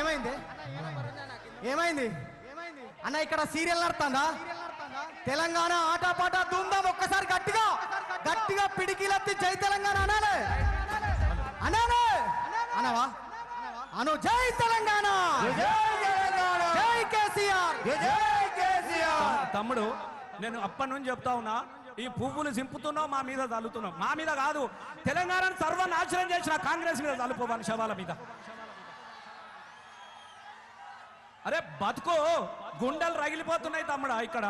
ఏమైంది? ఏమైంది? అన్న ఇక్కడ సీరియల్ నడుతుందా తెలంగాణ ఆటపాట దుందాం ఒక్కసారి గట్టిగా గట్టిగా పిడికిలెత్తి జై తెలంగాణ అనాలే. అనాలే. అనవా? అను జై తెలంగాణ. జై కేసీఆర్. తమ్ముడు నేను అప్పటి నుంచి చెప్తా ఉన్నా ఈ పువ్వులు సింపుతున్నావు మా మీద చల్లుతున్నావు మా మీద కాదు తెలంగాణను సర్వనాశనం చేసిన కాంగ్రెస్ మీద చల్లుకోవాలి శవాల మీద. అరే బతుకో. గుండెలు రగిలిపోతున్నాయి తమ్ముడా ఇక్కడ.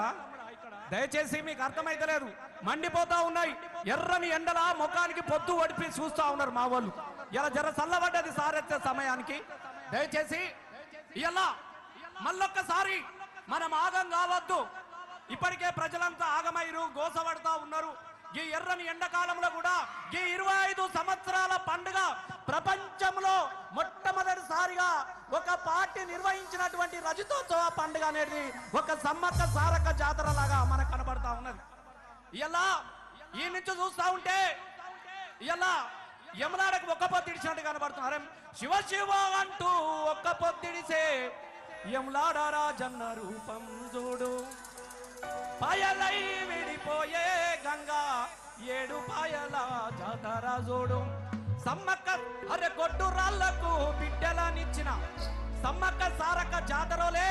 దయచేసి మీకు అర్థమైతలేదు. మండిపోతా ఉన్నాయి. ఎర్రని ఎండల ముఖానికి పొద్దు ఒడిపి చూస్తా ఉన్నారు మా వాళ్ళు. ఇలా జర చల్లబడ్డది సారెత్తే సమయానికి. దయచేసి ఇలా మళ్ళొక్కసారి మనం ఆగం కావద్దు. ఇప్పటికే ప్రజలంతా ఆగమైరు గోసపడతా ఉన్నారు. ఈ ఎర్రని ఎండాకాలంలో కూడా ఈ ఇరవై ఐదు సంవత్సరాల పండుగ ప్రపంచంలో మొట్టమొదటిసారిగా ఒక పార్టీ నిర్వహించినటువంటి రజతోత్సవ పండుగ అనేది ఒక సమ్మక్క సారక జాతర లాగా మనకు కనబడతా ఉన్నది. ఇలా ఈ నుంచి చూస్తా ఉంటే ఇలా యమునాడకు ఒక్క పొత్తిడిచినట్టు కనబడుతున్నారు. శివ శివ అంటూ ఒక్క పొత్తిడిసే యములాడ రాజన్న రూపం చూడు. పాయలై విడిపోయే ఏడు పాయల జాతర జోడు. సమ్మక్క అరే కొట్టు రాళ్ళకు బిడ్డలనిచ్చిన సమ్మక్క సారక్క జాతరలే.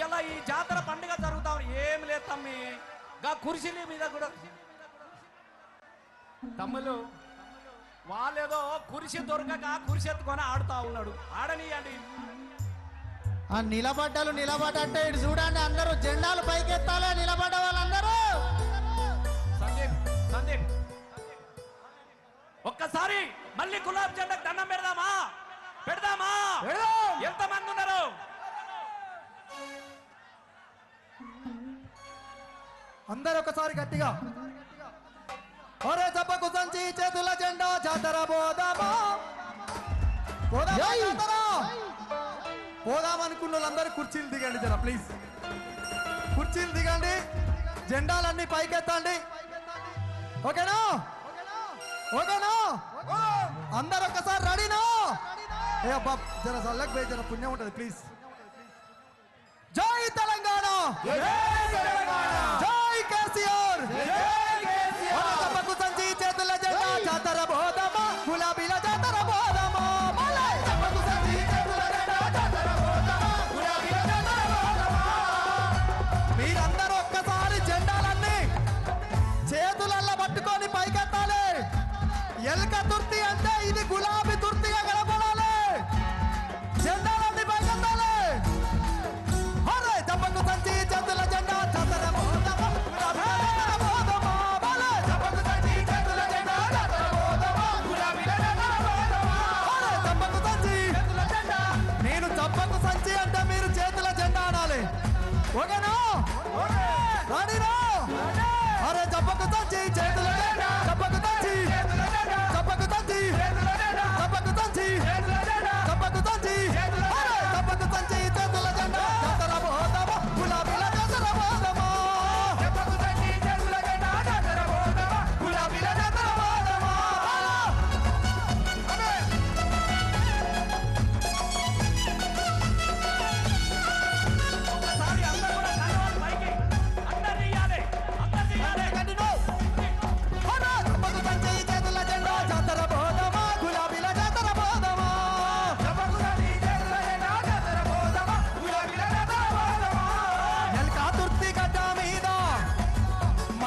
ఇలా ఈ జాతర పండుగ జరుగుతాం ఏం లేదు తమ్మి. గా కుర్చీల మీద కూడా. తమ్ములు వాళ్ళేదో కురిసి దొరకక కురిసి ఎత్తుకొని ఆడుతా ఉన్నాడు. ఆడనీయండి. ఆ నిలబడ్డలు నిలబడ్డంటే ఇటు చూడండి అందరూ జెండాలు పైకెత్తాలే నిలబడ్డ వాళ్ళందరూ. ఒక్కసారి మళ్ళీ గులాబ్ జెండాకు దండం పెడదామా? పెడదామా? పెడదాం. ఎంత మంది ఉన్నారు? అందరూ ఒకసారి గట్టిగా. ఒరే చెప్పకు సంచి చేతుల జెండా జాతర పోదామా? పోదామా జాతర? పోదాం అనుకున్న వాళ్ళందరూ కుర్చీలు దిగండి జర ప్లీజ్. కుర్చీలు దిగండి. జెండాలన్నీ పైకెత్తండి. ఓకేనా? ఓకేనా అందరు ఒకసారి రెడీనా! ఏ అబ్బా జర చల్లకి పోయి జర పుణ్యం ఉంటుంది ప్లీజ్ గులాబీ జాతర బోధమా గులాబీల జాతర బోధమా హరే జపకు సంచి చేతుల జెండా నేను జపకు సంచి అంటే మీరు చేతుల జెండా అనాలి. ఓకేనా? అరే జపకు సంచి చేతుల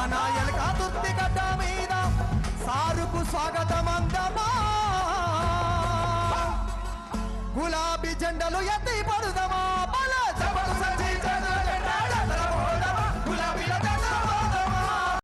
నాయలక దుర్తి గడ్డ మీద సారుకు స్వాగతం అందమా గులాబీ జెండలు ఎత్తి పడుదమా? బల జబడు